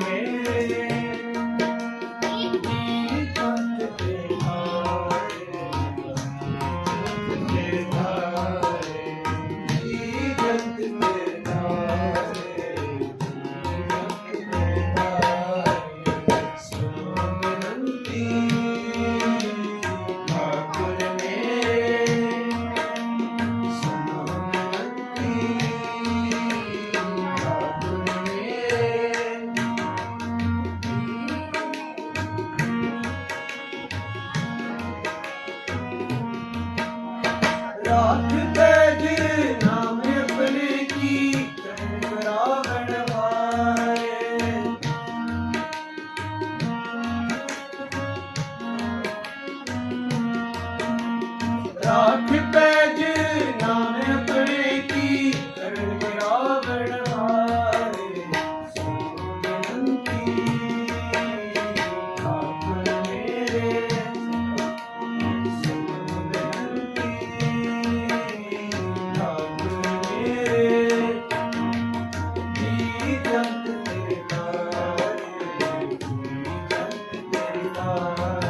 Thank you. ਹੱਥ ਤੇ ਨਾਮ ਆਪਣੇ ਕੀ ਕਹਿ ਕਰਾਵਣ ਵਾਰੇ ਰਾਖ ਪੈ time.